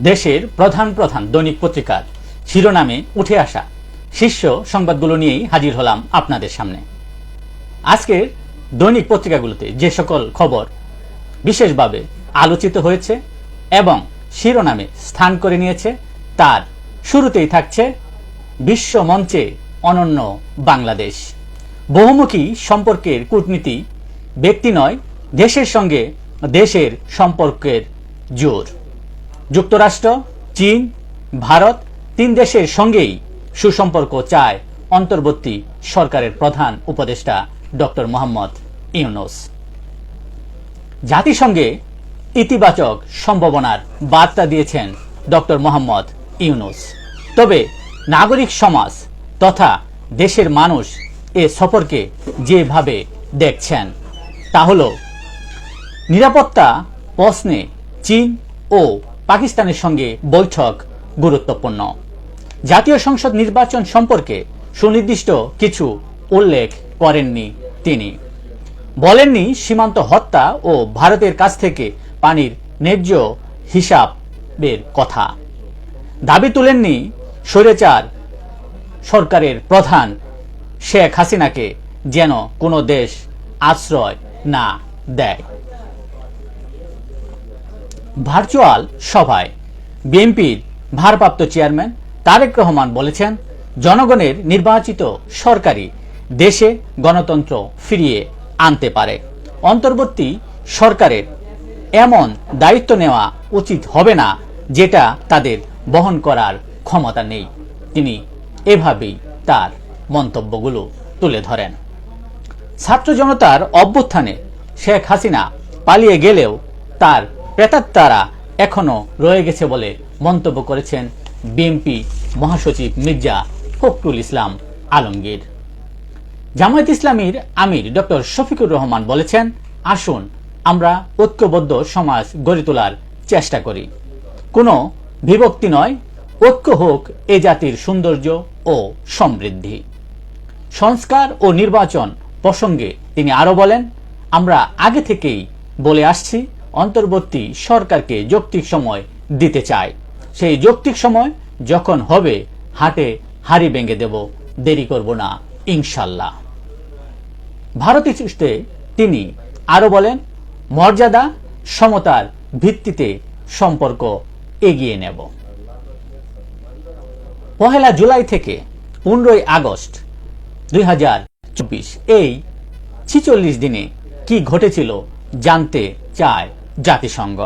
দেশের প্রধান প্রধান দৈনিক পত্রিকার শিরোনামে উঠে আসা শীর্ষ সংবাদগুলো নিয়েই হাজির হলাম আপনাদের সামনে। আজকের দৈনিক পত্রিকাগুলোতে যে সকল খবর বিশেষভাবে আলোচিত হয়েছে এবং শিরোনামে স্থান করে নিয়েছে, তার শুরুতেই থাকছে বিশ্ব মঞ্চে অনন্য বাংলাদেশ। বহুমুখী সম্পর্কের কূটনীতি, ব্যক্তি নয়, দেশের সঙ্গে দেশের সম্পর্কের জোর। যুক্তরাষ্ট্র, চীন, ভারত তিন দেশের সঙ্গেই সুসম্পর্ক চায় অন্তর্বর্তী সরকারের প্রধান উপদেষ্টা ডক্টর মোহাম্মদ ইউনুস। জাতিসংঘে ইতিবাচক সম্ভাবনার বার্তা দিয়েছেন ডক্টর মোহাম্মদ ইউনুস। তবে নাগরিক সমাজ তথা দেশের মানুষ এ সফরকে যেভাবে দেখছেন, তা হল নিরাপত্তা প্রশ্নে চীন ও পাকিস্তানের সঙ্গে বৈঠক গুরুত্বপূর্ণ। জাতীয় সংসদ নির্বাচন সম্পর্কে সুনির্দিষ্ট কিছু উল্লেখ করেননি তিনি। বলেননি সীমান্ত হত্যা ও ভারতের কাছ থেকে পানির ন্যায্য হিসাবের কথা। দাবি তুলেননি স্বৈরাচার সরকারের প্রধান শেখ হাসিনাকে যেন কোনো দেশ আশ্রয় না দেয়। ভার্চুয়াল সভায়। বিএনপির ভারপ্রাপ্ত চেয়ারম্যান তারেক রহমান বলেছেন, জনগণের নির্বাচিত সরকারি দেশে গণতন্ত্র ফিরিয়ে আনতে পারে। অন্তর্বর্তী সরকারের এমন দায়িত্ব নেওয়া উচিত হবে না, যেটা তাদের বহন করার ক্ষমতা নেই। তিনি এভাবেই তার মন্তব্যগুলো তুলে ধরেন। ছাত্র জনতার অভ্যুত্থানে শেখ হাসিনা পালিয়ে গেলেও তার প্রেতাত্মারা এখনও রয়ে গেছে বলে মন্তব্য করেছেন বিএনপি মহাসচিব মির্জা ফখরুল ইসলাম আলমগীর। জামায়াত ইসলামীর আমির ডক্টর শফিকুর রহমান বলেছেন, আসুন আমরা ঐক্যবদ্ধ সমাজ গড়ে তোলার চেষ্টা করি। কোনো বিভক্তি নয়, ঐক্য হোক এ জাতির সৌন্দর্য ও সমৃদ্ধি। সংস্কার ও নির্বাচন প্রসঙ্গে তিনি আরও বলেন, আমরা আগে থেকেই বলে আসছি অন্তর্বর্তী সরকারকে যৌক্তিক সময় দিতে চায়। সেই যৌক্তিক সময় যখন হবে, হাটে হাড়ি ভেঙে দেব। দেরি করব না, ইনশাল্লাহ। ভারত ইস্যুতে তিনি আরও বলেন, মর্যাদা, সমতার ভিত্তিতে সম্পর্ক এগিয়ে নেব। পহেলা জুলাই থেকে পনেরোই আগস্ট দুই হাজার চব্বিশ, এই ছিচল্লিশ দিনে কি ঘটেছিল জানতে চায় জাতিসংঘ।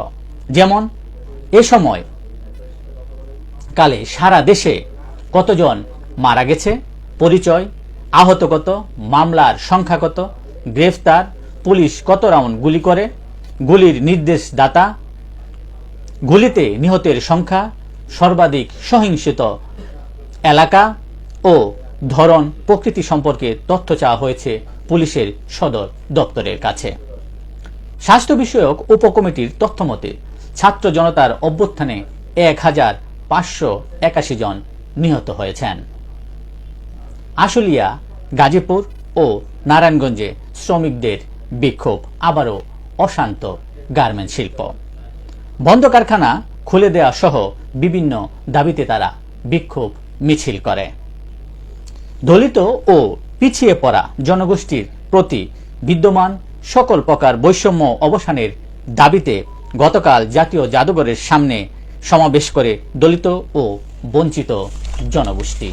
যেমন, এ সময় কালে সারা দেশে কতজন মারা গেছে? পরিচয়, আহত কত? মামলার সংখ্যা কত? গ্রেফতার, পুলিশ কত রাউন্ড গুলি করে? গুলির নির্দেশদাতা? গুলিতে নিহতের সংখ্যা? সর্বাধিক সহিংসিত এলাকা? ও ধরন প্রকৃতি সম্পর্কে তথ্য চাওয়া হয়েছে পুলিশের সদর দপ্তরের কাছে। স্বাস্থ্য বিষয়ক উপকমিটির তথ্য মতে ছাত্র জনতার অভ্যুত্থানে এক হাজার পাঁচশো একাশি জন নিহত হয়েছেন। আশুলিয়া, গাজীপুর ও নারায়ণগঞ্জে শ্রমিকদের বিক্ষোভ, আবারও অশান্ত গার্মেন্ট শিল্প। বন্ধ কারখানা খুলে দেওয়া সহ বিভিন্ন দাবিতে তারা বিক্ষোভ মিছিল করে। দলিত ও পিছিয়ে পড়া জনগোষ্ঠীর প্রতি বিদ্যমান সকল প্রকার বৈষম্য অবসানের দাবিতে গতকাল জাতীয় জাদুঘরের সামনে সমাবেশ করে দলিত ও বঞ্চিত জনগোষ্ঠী।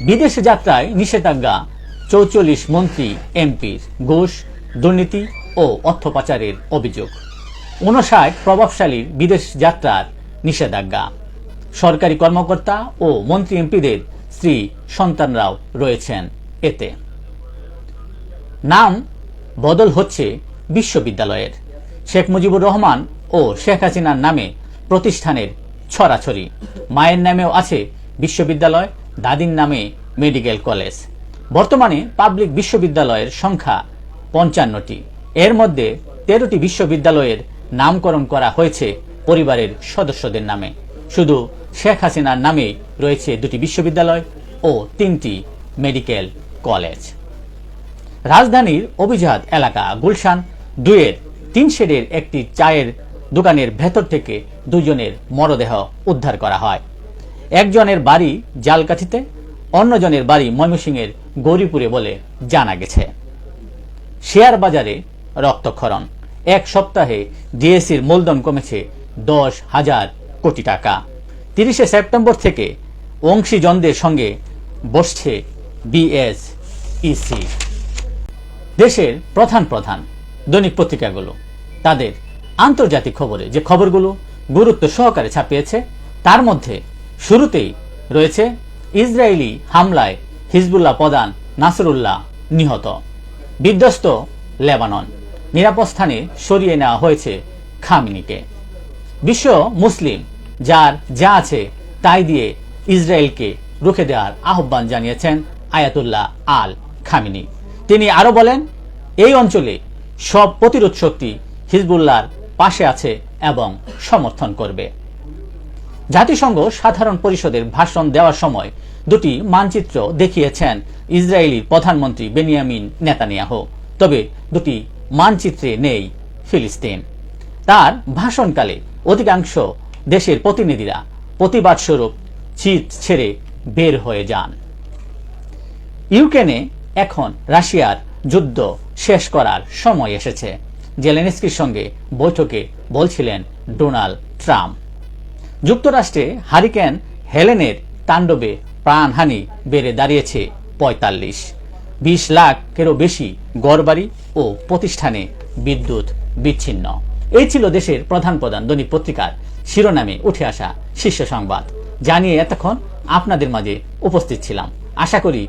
বিদেশ যাত্রায় নিষেধাজ্ঞা, চৌচল্লিশ মন্ত্রী, এমপির ঘোষ, দুর্নীতি ও অর্থ পাচারের অভিযোগ। উনষাট প্রভাবশালীর বিদেশ যাত্রার নিষেধাজ্ঞা। সরকারি কর্মকর্তা ও মন্ত্রী এমপিদের স্ত্রী সন্তানরাও রয়েছেন এতে। নাম বদল হচ্ছে বিশ্ববিদ্যালয়ের। শেখ মুজিবুর রহমান ও শেখ হাসিনার নামে প্রতিষ্ঠানের ছড়াছড়ি। মায়ের নামেও আছে বিশ্ববিদ্যালয়, দাদির নামে মেডিকেল কলেজ। বর্তমানে পাবলিক বিশ্ববিদ্যালয়ের সংখ্যা পঞ্চান্নটি। এর মধ্যে তেরোটি বিশ্ববিদ্যালয়ের নামকরণ করা হয়েছে পরিবারের সদস্যদের নামে। শুধু শেখ হাসিনার নামে রয়েছে দুটি বিশ্ববিদ্যালয় ও তিনটি মেডিকেল কলেজ। রাজধানীর অভিজাত এলাকা গুলশান দুয়ের তিন শেডের একটি চায়ের দোকানের ভেতর থেকে দুজনের মরদেহ উদ্ধার করা হয়। একজনের বাড়ি জালকাঠিতে, অন্যজনের বাড়ি ময়মনসিংহের গৌরীপুরে বলে জানা গেছে। শেয়ার বাজারে রক্তক্ষরণ। এক সপ্তাহে ডিএসির মূলধন কমেছে দশ হাজার কোটি টাকা। তিরিশে সেপ্টেম্বর থেকে অংশীজনদের সঙ্গে বসছে বিএসইসি। দেশের প্রধান প্রধান দৈনিক পত্রিকাগুলো, তাদের আন্তর্জাতিক খবরে যে খবরগুলো গুরুত্ব সহকারে ছাপিয়েছে, তার মধ্যে শুরুতেই রয়েছে ইসরায়েলি হামলায় হিজবুল্লাহ প্রধান নাসরুল্লাহ নিহত। বিধ্বস্ত লেবানন, নিরাপদ স্থানে সরিয়ে নেওয়া হয়েছে খামিনিকে। বিশ্ব মুসলিম যার যা আছে তাই দিয়ে ইসরায়েলকে রুখে দেওয়ার আহ্বান জানিয়েছেন আয়াতুল্লাহ আল খামিনি তিনি আরও বলেন, এই অঞ্চলে সব প্রতিরোধ শক্তি হিজবুল্লাহর পাশে আছে এবং সমর্থন করবে। জাতিসংঘ সাধারণ পরিষদের ভাষণ দেওয়ার সময় দুটি মানচিত্র দেখিয়েছেন ইসরায়েলি প্রধানমন্ত্রী বেনিয়ামিন নেতানিয়াহু। তবে দুটি মানচিত্রে নেই ফিলিস্তিন। তার ভাষণকালে অধিকাংশ দেশের প্রতিনিধিরা প্রতিবাদ স্বরূপ চিত ছেড়ে বের হয়ে যান। ইউক্রেনে এখন রাশিয়ার যুদ্ধ শেষ করার সময় এসেছে। জেলেনস্কির সঙ্গে বৈঠকে বলছিলেন ডোনাল্ড ট্রাম্প। যুক্তরাষ্ট্রে হারিকেন হেলেনের তাণ্ডবে প্রাণহানি বেড়ে দাঁড়িয়েছে পঁয়তাল্লিশ। বিশ লাখেরও বেশি গড়বাড়ি ও প্রতিষ্ঠানে বিদ্যুৎ বিচ্ছিন্ন। এই ছিল দেশের প্রধান প্রধান দৈনিক পত্রিকার শিরোনামে উঠে আসা শীর্ষ সংবাদ। জানিয়ে এতক্ষণ আপনাদের মাঝে উপস্থিত ছিলাম। আশা করি